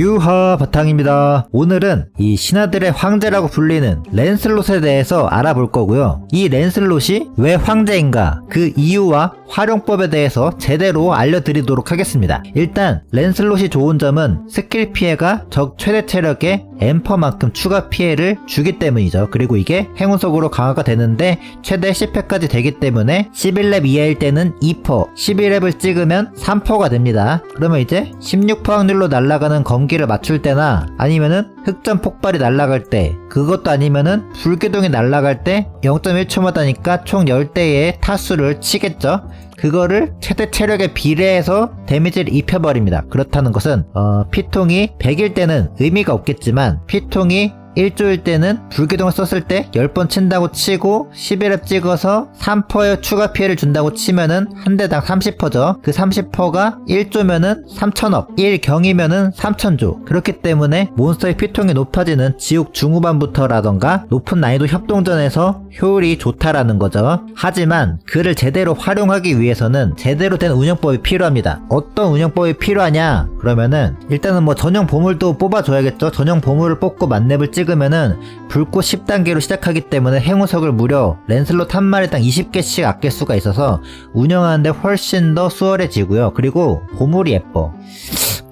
유하 바탕입니다. 오늘은 이 신하들의 황제라고 불리는 랜슬롯에 대해서 알아볼 거고요. 이 랜슬롯이 왜 황제인가 그 이유와 활용법에 대해서 제대로 알려드리도록 하겠습니다. 일단 랜슬롯이 좋은 점은 스킬 피해가 적 최대 체력의 엠퍼만큼 추가 피해를 주기 때문이죠. 그리고 이게 행운속으로 강화가 되는데 최대 10회까지 되기 때문에 11렙 이하일 때는 2퍼, 11렙을 찍으면 3퍼가 됩니다. 그러면 이제 16% 확률로 날아가는 검 기를 맞출 때나 아니면은 흑점 폭발이 날아갈 때 그것도 아니면은 불기둥이 날아갈 때 0.1초마다니까 총 10대의 타수를 치겠죠. 그거를 최대 체력에 비례해서 데미지를 입혀버립니다. 그렇다는 것은 어, 피통이 100일 때는 의미가 없겠지만 피통이 1조일 때는 불기둥을 썼을 때 10번 친다고 치고 11렙 찍어서 3%의 추가 피해를 준다고 치면은 한 대당 30%죠. 그 30%가 1조면은 3천억, 1경이면은 3천조. 그렇기 때문에 몬스터의 피통이 높아지는 지옥 중후반부터라던가 높은 난이도 협동전에서 효율이 좋다라는 거죠. 하지만 그를 제대로 활용하기 위해서는 제대로 된 운영법이 필요합니다. 어떤 운영법이 필요하냐? 그러면은 일단은 뭐 전용 보물도 뽑아줘야겠죠. 전용 보물을 뽑고 만렙을 찍 으면은 불꽃 10단계로 시작하기 때문에 행운석을 무려 랜슬롯 한 마리당 20개씩 아낄 수가 있어서 운영하는데 훨씬 더 수월해지고요. 그리고 보물이 예뻐.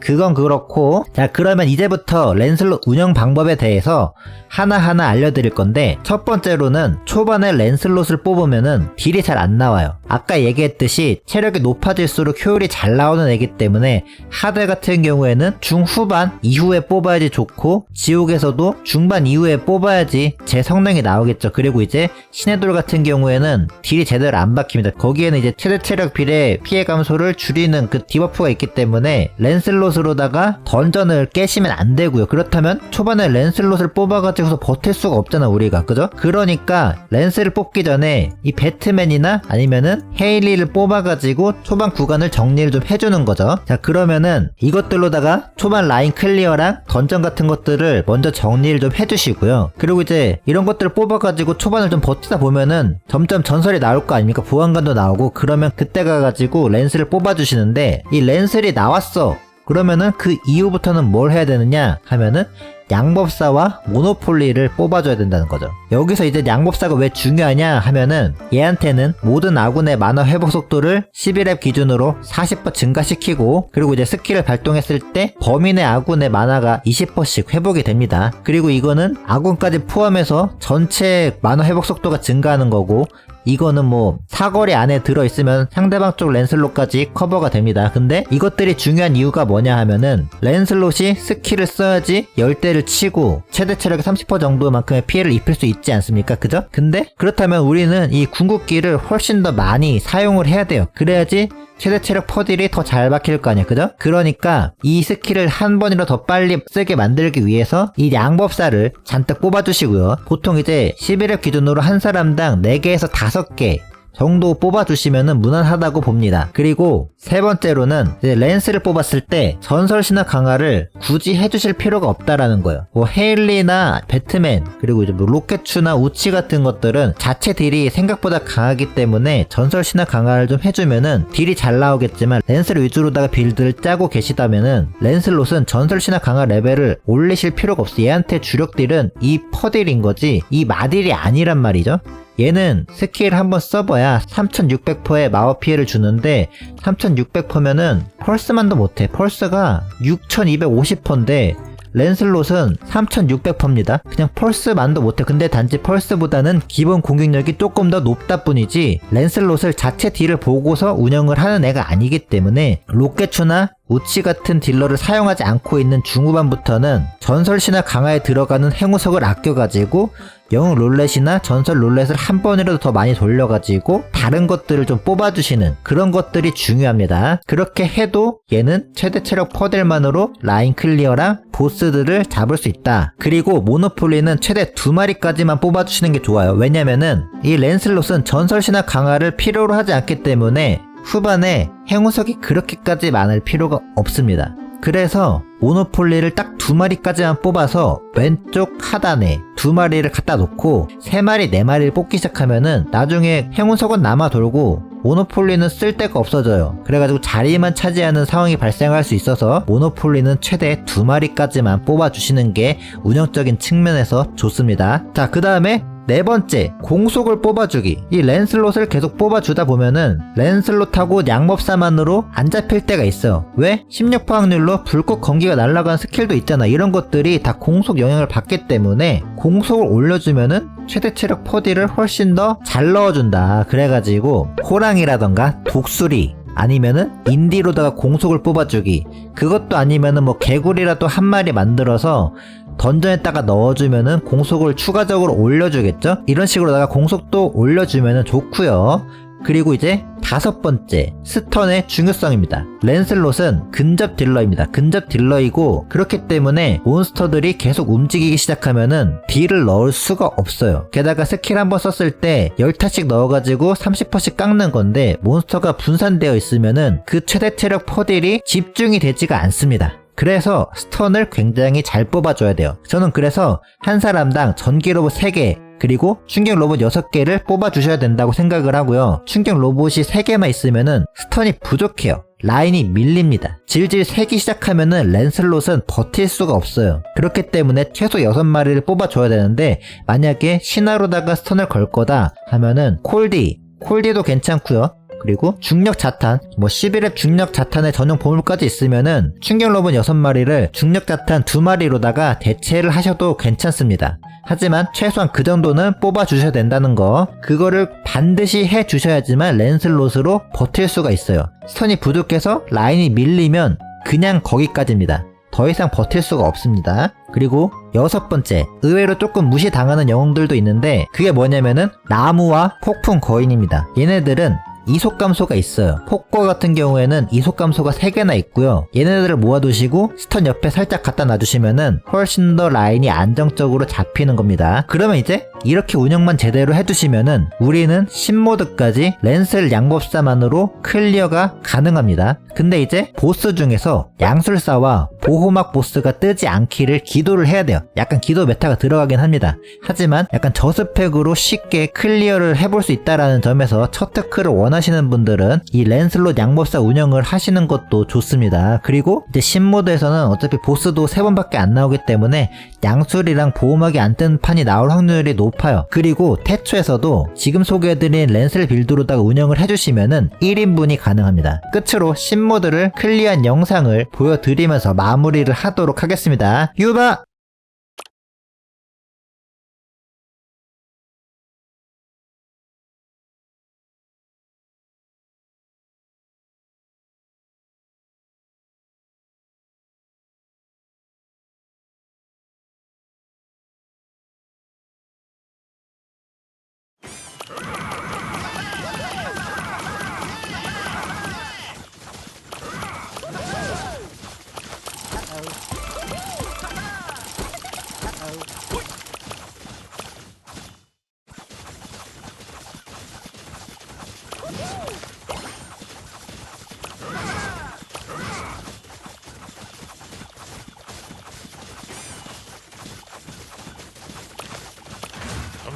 그건 그렇고 자 그러면 이제부터 랜슬롯 운영 방법에 대해서 하나하나 알려드릴 건데 첫 번째로는 초반에 랜슬롯을 뽑으면은 딜이 잘 안 나와요. 아까 얘기했듯이 체력이 높아질수록 효율이 잘 나오는 애기 때문에 하드 같은 경우에는 중후반 이후에 뽑아야지 좋고 지옥에서도 중반 이후에 뽑아야지 제 성능이 나오겠죠. 그리고 이제 신의 돌 같은 경우에는 딜이 제대로 안 박힙니다. 거기에는 이제 최대 체력 비례 피해 감소를 줄이는 그 디버프가 있기 때문에 랜슬롯 으로다가 던전을 깨시면 안 되고요. 그렇다면 초반에 랜슬롯을 뽑아가지고서 버틸 수가 없잖아 우리가. 그죠? 그러니까 랜스를 뽑기 전에 이 배트맨이나 아니면은 헤일리를 뽑아가지고 초반 구간을 정리를 좀 해주는 거죠. 자 그러면은 이것들로다가 초반 라인 클리어랑 던전 같은 것들을 먼저 정리를 좀 해주시고요. 그리고 이제 이런 것들을 뽑아가지고 초반을 좀 버티다 보면은 점점 전설이 나올 거 아닙니까? 보안관도 나오고 그러면 그때 가가지고 랜스를 뽑아주시는데 이 랜스를 나왔어 그러면은 그 이후부터는 뭘 해야 되느냐 하면은 양법사와 모노폴리를 뽑아줘야 된다는 거죠. 여기서 이제 양법사가 왜 중요하냐 하면은 얘한테는 모든 아군의 만화 회복 속도를 11렙 기준으로 40% 증가시키고 그리고 이제 스킬을 발동했을 때 범인의 아군의 만화가 20%씩 회복이 됩니다. 그리고 이거는 아군까지 포함해서 전체 만화 회복 속도가 증가하는 거고 이거는 뭐 사거리 안에 들어있으면 상대방 쪽 랜슬롯까지 커버가 됩니다. 근데 이것들이 중요한 이유가 뭐냐 하면은 랜슬롯이 스킬을 써야지 열대를 치고 최대 체력의 30% 정도만큼의 피해를 입힐 수 있지 않습니까? 그죠? 근데 그렇다면 우리는 이 궁극기를 훨씬 더 많이 사용을 해야 돼요. 그래야지 최대 체력 퍼딜이 더 잘 박힐 거 아니야, 그죠? 그러니까 이 스킬을 한 번이라도 더 빨리 쓰게 만들기 위해서 이 양법사를 잔뜩 뽑아주시고요. 보통 이제 11렙 기준으로 한 사람당 4개에서 5개 정도 뽑아주시면 무난하다고 봅니다. 그리고 세 번째로는 랜스를 뽑았을 때 전설 신화 강화를 굳이 해주실 필요가 없다라는 거예요. 뭐 헤일리나 배트맨 그리고 이제 뭐 로켓추나 우치 같은 것들은 자체 딜이 생각보다 강하기 때문에 전설 신화 강화를 좀 해주면은 딜이 잘 나오겠지만 랜스를 위주로다가 빌드를 짜고 계시다면은 랜슬롯은 전설 신화 강화 레벨을 올리실 필요가 없어. 얘한테 주력 딜은 이 퍼딜인 거지 이 마딜이 아니란 말이죠. 얘는 스킬 한번 써봐야 3600%의 마법 피해를 주는데 3600%면은 펄스만도 못해. 펄스가 6250%인데 랜슬롯은 3600%입니다. 그냥 펄스만도 못해. 근데 단지 펄스보다는 기본 공격력이 조금 더 높다 뿐이지 랜슬롯을 자체 딜을 보고서 운영을 하는 애가 아니기 때문에 로켓추나 우치 같은 딜러를 사용하지 않고 있는 중후반부터는 전설 신화 강화에 들어가는 행우석을 아껴가지고 영웅 롤렛이나 전설 롤렛을 한 번이라도 더 많이 돌려가지고 다른 것들을 좀 뽑아주시는 그런 것들이 중요합니다. 그렇게 해도 얘는 최대 체력 퍼델만으로 라인 클리어랑 보스들을 잡을 수 있다. 그리고 모노폴리는 최대 두 마리까지만 뽑아주시는 게 좋아요. 왜냐면은 이 랜슬롯은 전설 신화 강화를 필요로 하지 않기 때문에 후반에 행운석이 그렇게까지 많을 필요가 없습니다. 그래서 모노폴리를 딱 두 마리까지만 뽑아서 왼쪽 하단에 두 마리를 갖다 놓고 세 마리 네 마리를 뽑기 시작하면은 나중에 행운석은 남아 돌고 모노폴리는 쓸 데가 없어져요. 그래가지고 자리만 차지하는 상황이 발생할 수 있어서 모노폴리는 최대 두 마리까지만 뽑아주시는 게 운영적인 측면에서 좋습니다. 자, 그 다음에 네 번째, 공속을 뽑아주기. 이 랜슬롯을 계속 뽑아주다 보면은 랜슬롯하고 양법사만으로 안 잡힐 때가 있어요. 왜? 16% 확률로 불꽃 건기가 날아가는 스킬도 있잖아. 이런 것들이 다 공속 영향을 받기 때문에 공속을 올려주면은 최대 체력 퍼디를 훨씬 더 잘 넣어준다. 그래가지고 호랑이라던가 독수리 아니면은 인디로다가 공속을 뽑아주기 그것도 아니면은 뭐 개구리라도 한 마리 만들어서 던전에다가 넣어주면은 공속을 추가적으로 올려주겠죠? 이런 식으로다가 공속도 올려주면은 좋고요. 그리고 이제 다섯 번째 스턴의 중요성입니다. 랜슬롯은 근접 딜러입니다. 근접 딜러이고 그렇기 때문에 몬스터들이 계속 움직이기 시작하면은 딜을 넣을 수가 없어요. 게다가 스킬 한번 썼을 때 10타씩 넣어가지고 30%씩 깎는 건데 몬스터가 분산되어 있으면은 그 최대 체력 퍼딜이 집중이 되지가 않습니다. 그래서 스턴을 굉장히 잘 뽑아줘야 돼요. 저는 그래서 한 사람당 전기 로봇 3개, 그리고 충격 로봇 6개를 뽑아주셔야 된다고 생각을 하고요. 충격 로봇이 3개만 있으면은 스턴이 부족해요. 라인이 밀립니다. 질질 세기 시작하면은 랜슬롯은 버틸 수가 없어요. 그렇기 때문에 최소 6마리를 뽑아줘야 되는데 만약에 신화로다가 스턴을 걸 거다 하면은 콜디, 콜디도 괜찮고요. 그리고 중력 자탄, 뭐 11렙 중력 자탄의 전용 보물까지 있으면은 충격 로봇 6마리를 중력 자탄 2마리로다가 대체를 하셔도 괜찮습니다. 하지만 최소한 그 정도는 뽑아 주셔야 된다는 거. 그거를 반드시 해 주셔야지만 랜슬롯으로 버틸 수가 있어요. 스턴이 부족해서 라인이 밀리면 그냥 거기까지입니다. 더 이상 버틸 수가 없습니다. 그리고 여섯 번째, 의외로 조금 무시당하는 영웅들도 있는데 그게 뭐냐면은 나무와 폭풍 거인입니다. 얘네들은 이속 감소가 있어요. 폭거 같은 경우에는 이속 감소가 3개나 있고요. 얘네들을 모아두시고 스턴 옆에 살짝 갖다 놔주시면은 훨씬 더 라인이 안정적으로 잡히는 겁니다. 그러면 이제 이렇게 운영만 제대로 해두시면은 우리는 신모드까지 랜슬 양법사만으로 클리어가 가능합니다. 근데 이제 보스 중에서 양술사와 보호막 보스가 뜨지 않기를 기도를 해야 돼요. 약간 기도 메타가 들어가긴 합니다. 하지만 약간 저스펙으로 쉽게 클리어를 해볼 수 있다라는 점에서 첫 테크를 원하시는 분들은 이 랜슬롯 양법사 운영을 하시는 것도 좋습니다. 그리고 이제 신모드에서는 어차피 보스도 세 번밖에 안 나오기 때문에 양술이랑 보호막이 안 뜬 판이 나올 확률이 높 아요. 그리고 태초에서도 지금 소개해드린 랜슬 빌드로다가 운영을 해주시면은 1인분이 가능합니다. 끝으로 신모드를 클리어한 영상을 보여드리면서 마무리를 하도록 하겠습니다. 유바!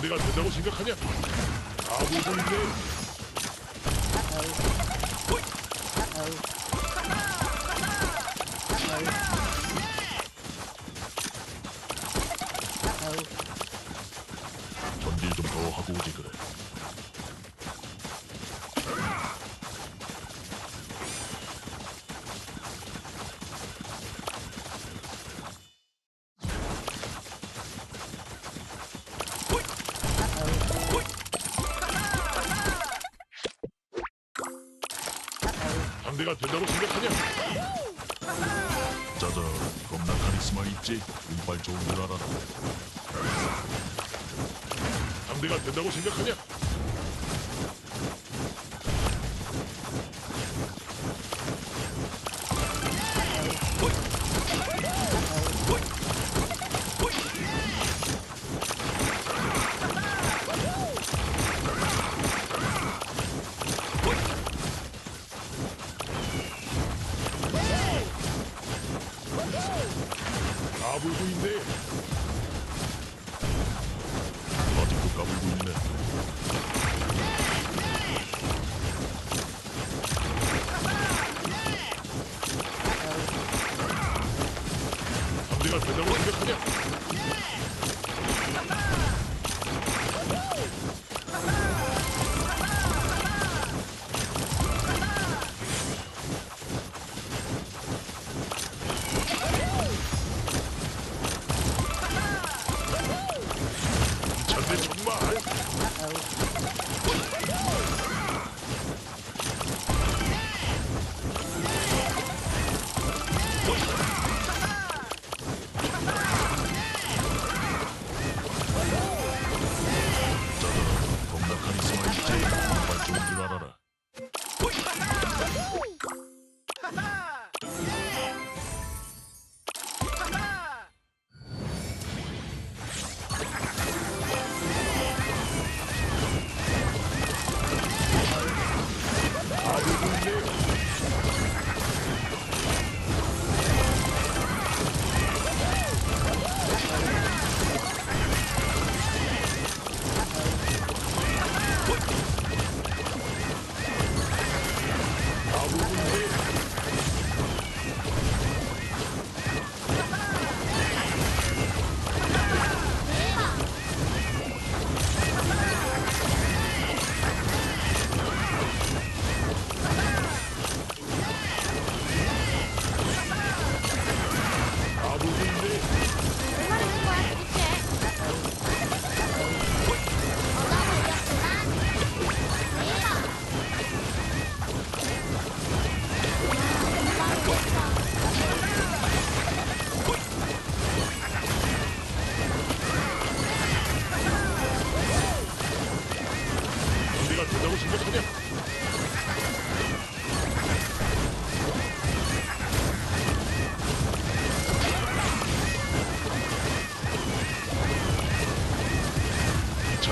상대가 된다고 생각하냐? 상대가 된다고 생각하냐? 자자, 겁나 카리스마 있지? 운빨 좋은 줄 알아라. 상대가 된다고 생각하냐?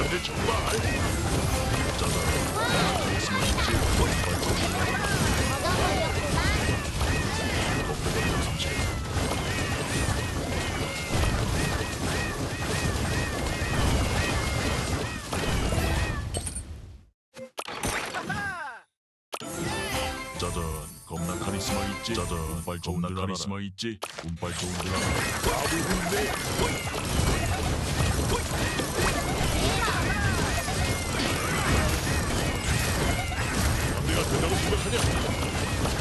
정말 짜잔 겁나 카리스마 있지? 짜잔 운빨 좋은 줄 카리스마 있지? 운빨 좋은 줄 알아 있 全然。